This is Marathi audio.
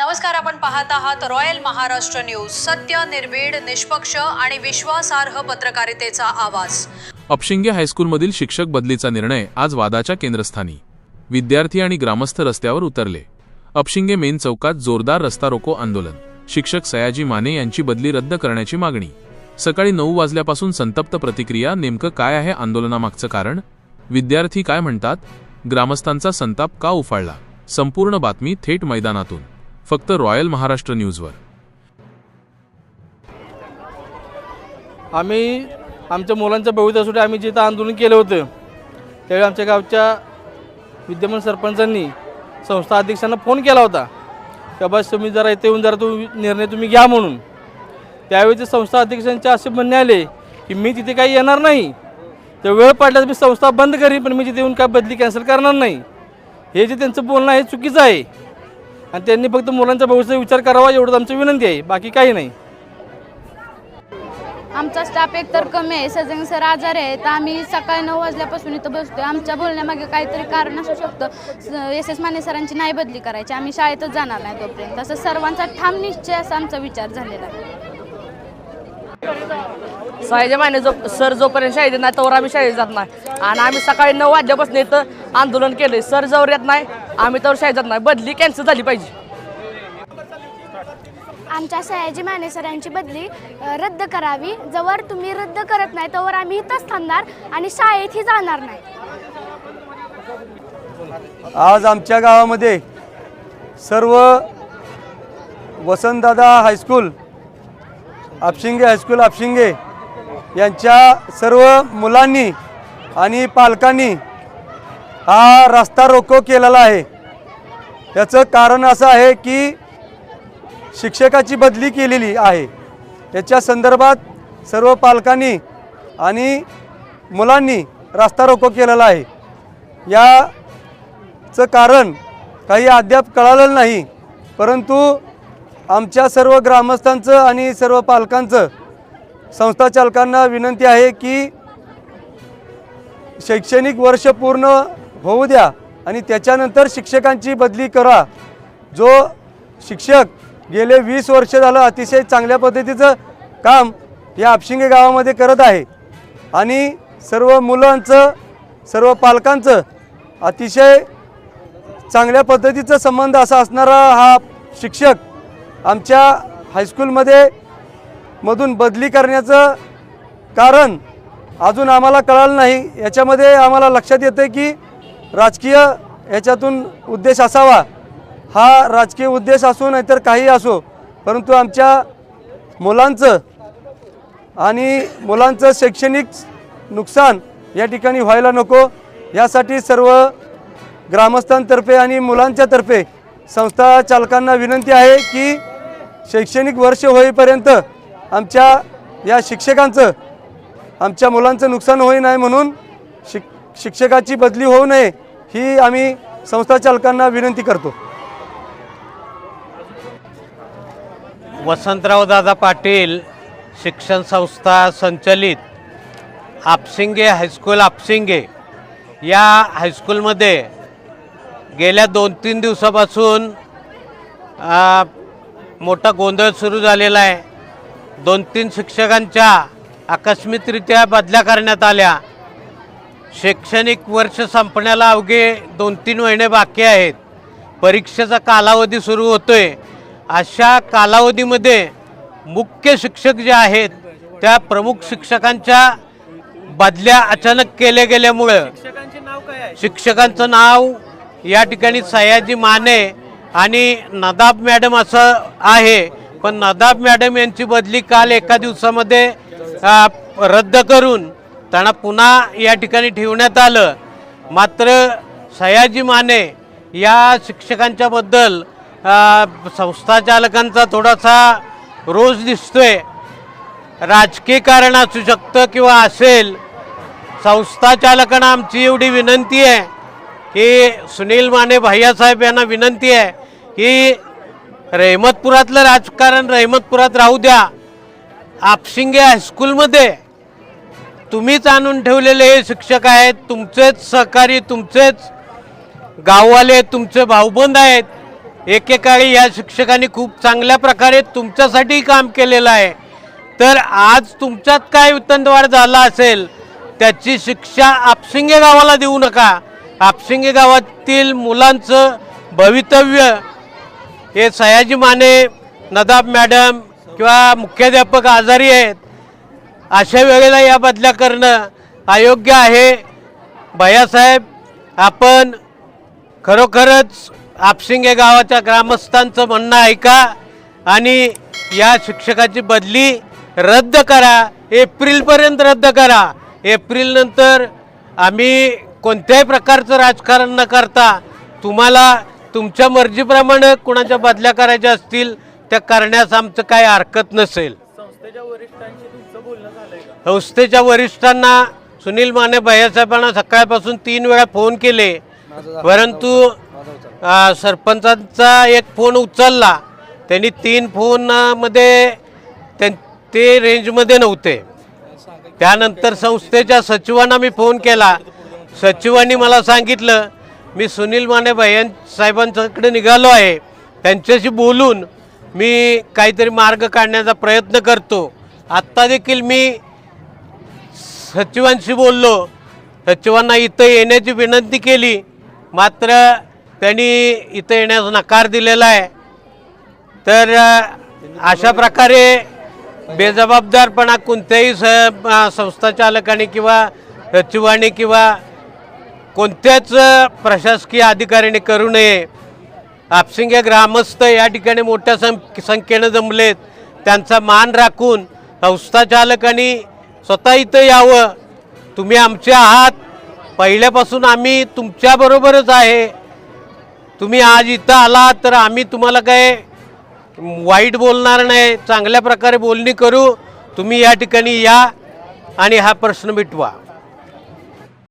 नमस्कार आपण पाहत आहात रॉयल महाराष्ट्र न्यूज. सत्य निर्भीड निष्पक्ष आणि विश्वासार्ह पत्रकारितेचा आवाज. अपशिंगे हायस्कूलमधील शिक्षक बदलीचा निर्णय आज वादाच्या केंद्रस्थानी. विद्यार्थी आणि ग्रामस्थ रस्त्यावर उतरले. अपशिंगे मेन चौकात जोरदार रस्ता रोको आंदोलन. शिक्षक सयाजी माने यांची बदली रद्द करण्याची मागणी. सकाळी नऊ वाजल्यापासून संतप्त प्रतिक्रिया नेमकं काय आहे आंदोलनामागचं कारण? विद्यार्थी काय म्हणतात? ग्रामस्थांचा संताप का उफाळला? संपूर्ण बातमी थेट मैदानातून. फक्त रॉयल महाराष्ट्र न्यूजवर. आम्ही आमच्या मुलांच्या भवितव्यासाठी आम्ही जिथं आंदोलन केलं होतं त्यावेळी आमच्या गावच्या विद्यमान सरपंचांनी संस्था अध्यक्षांना फोन केला होता. की बस तुम्ही जरा इथे येऊन जरा तुम्ही निर्णय तुम्ही घ्या म्हणून. त्यावेळी ते संस्था अध्यक्षांचे असे म्हणणे आले की मी तिथे काही येणार नाही. तर वेळ पडल्यास मी संस्था बंद करीन पण मी तिथे येऊन काय बदली कॅन्सल करणार नाही. हे जे त्यांचं बोलणं आहे चुकीचं आहे. आणि त्यांनी फक्त मुलांच्या भविष्याचा विचार करावा एवढंच आमची विनंती आहे. बाकी काही नाही. आमचा स्टाफ एकतर कमी आहे सजन सर आजारी आहे तर आम्ही सकाळी नऊ वाजल्यापासून इथं बसतोय. आमच्या बोलण्यामागे काहीतरी कारण असू शकतं. एस एस माने सरांची नाही बदली करायची. आम्ही शाळेतच जाणार नाही तोपर्यंत. तसं सर्वांचा ठाम निश्चय असा आमचा विचार झालेला आहे. माने जो सर जोपर्यंत शाळेत येत नाही तोवर आम्ही शाळेत जात नाही. आणि आम्ही सकाळी नऊ वाजल्यापासून इथं आंदोलन केलंय. सर जवळ येत नाही आम्ही तर शाळेत जात नाही. बदली कॅन्सल झाली पाहिजे. आमच्या सयाजी माने सरांची बदली अ, रद्द करावी. जवळ तुम्ही रद्द करत नाही तोवर आम्ही इथंच थांबणार आणि शाळेतही जाणार नाही. आज आमच्या गावामध्ये सर्व Vasantdada high school Apshinge high school Apshinge यांच्या सर्व मुलांनी आणि पालकांनी हा रस्ता रोको केलेला आहे. याचं कारण असं आहे की शिक्षकाची बदली केलेली आहे. याच्या संदर्भात सर्व पालकांनी आणि मुलांनी रास्ता रोको केलेला आहे. याचं कारण काही अद्याप कळालेलं नाही परंतु आमच्या सर्व ग्रामस्थांचं आणि सर्व पालकांचं संस्था चालकांना विनंती आहे की शैक्षणिक वर्ष पूर्ण होऊ द्या. आणि त्याच्यानंतर शिक्षकांची बदली करा. जो शिक्षक गेले वीस वर्ष झालं अतिशय चांगल्या पद्धतीचं काम या आपशिंगे गावामध्ये करत आहे. आणि सर्व मुलांचं सर्व पालकांचं अतिशय चांगल्या पद्धतीचा संबंध असा असणारा हा शिक्षक आमच्या हायस्कूलमध्ये मधून बदली करण्याचं कारण अजून आम्हाला कळालं नाही. याच्यामध्ये आम्हाला लक्षात येतं की राजकीय ह्याच्यातून उद्देश असावा. हा राजकीय उद्देश असो नाहीतर काही असो परंतु आमच्या मुलांचं आणि मुलांचं शैक्षणिक नुकसान या ठिकाणी व्हायला नको. यासाठी सर्व ग्रामस्थांतर्फे आणि मुलांच्यातर्फे संस्था चालकांना विनंती आहे की शैक्षणिक वर्ष होईपर्यंत आमच्या या शिक्षकांचं आमच्या मुलांचं नुकसान होई नाही म्हणून शिक शिक्षकाची बदली होऊ नये ही आम्ही संस्था चालकांना विनंती करतो. वसंतराव दादा पाटील शिक्षण संस्था संचलित आपसिंगे हायस्कूल आपसिंगे या हायस्कूलमध्ये गेल्या दोन तीन दिवसापासून मोठा गोंधळ सुरू झालेला आहे. दोन तीन शिक्षकांच्या आकस्मिकरित्या बदल्या करण्यात आल्या. शैक्षणिक वर्ष संपण्याला अवघे दोन तीन महिने बाकी आहेत. परीक्षेचा कालावधी सुरू होतोय. अशा कालावधीमध्ये मुख्य शिक्षक जे आहेत त्या प्रमुख शिक्षकांच्या बदल्या अचानक केल्या गेल्यामुळं शिक्षकांचं नाव या ठिकाणी सयाजी माने आणि नदाब मॅडम असं आहे. पण नदाब मॅडम यांची बदली काल एका दिवसामध्ये रद्द करून त्यांना पुन्हा या ठिकाणी ठेवण्यात आलं. मात्र सयाजी माने या शिक्षकांच्याबद्दल संस्थाचालकांचा थोडासा रोज दिसतोय. राजकीय कारण असू शकतं किंवा असेल संस्थाचालकांना आमची एवढी विनंती आहे की सुनील माने भैयासाहेब यांना विनंती आहे की रहमतपुरातलं राजकारण रहमतपुरात राहू द्या. आपशिंगे हायस्कूलमध्ये तुम्हीच आणून ठेवलेले हे शिक्षक आहेत तुमचेच सहकारी तुमचेच गाववाले तुमचे भाऊबंद आहेत. एकेकाळी या शिक्षकांनी खूप चांगल्या प्रकारे तुमच्यासाठी काम केलेलं आहे. तर आज तुमच्यात काय उत्तनवाढ झाला असेल त्याची शिक्षा आपसिंगे गावाला देऊ नका. आपशिंगे गावातील मुलांचं भवितव्य हे सयाजी माने नदाब मॅडम किंवा मुख्याध्यापक आजारी आहेत अशा वेळेला या बदल्या करणं अयोग्य आहे. भैयासाहेब आपण खरोखरच आपशिंगे गावाच्या ग्रामस्थांचं म्हणणं ऐका आणि या शिक्षकाची बदली रद्द करा. एप्रिलपर्यंत रद्द करा. एप्रिलनंतर आम्ही कोणत्याही प्रकारचं राजकारण न करता तुम्हाला तुमच्या मर्जीप्रमाणे कुणाच्या बदल्या करायच्या असतील त्या करण्यास आमचं काही हरकत नसेल. संस्थेच्या वरिष्ठांना सुनील माने भैयासाहेबांना सकाळपासून तीन वेळा फोन केले. परंतु अ, सरपंचांचा एक फोन उचलला. त्यांनी तीन फोनमध्ये त्यां ते रेंजमध्ये नव्हते. त्यानंतर संस्थेच्या सचिवांना मी फोन केला. सचिवांनी मला सांगितलं मी सुनील माने भैया साहेबांच्याकडे निघालो आहे. त्यांच्याशी बोलून मी काहीतरी मार्ग काढण्याचा प्रयत्न करतो. आत्ता देखील मी सचिवांशी बोललो. सचिवांना इथं येण्याची विनंती केली. मात्र त्यांनी इथं येण्यास नकार दिलेला आहे. तर अशा प्रकारे बेजबाबदारपणा कोणत्याही स संस्था चालकाने किंवा सचिवाने किंवा कोणत्याच प्रशासकीय अधिकाऱ्याने करू नये. आपसिंगे ग्रामस्थ या ठिकाणी मोठ्या सं संख्येनं जमलेत. त्यांचा मान राखून संस्था चालकांनी स्वतः इथं यावं. तुम्ही आमचे आहात. पहिल्यापासून आम्ही तुमच्याबरोबरच आहे. तुम्ही आज इथं आलात तर आम्ही तुम्हाला काय वाईट बोलणार नाही. चांगल्या प्रकारे बोलणी करू. तुम्ही या ठिकाणी या आणि हा प्रश्न मिटवा.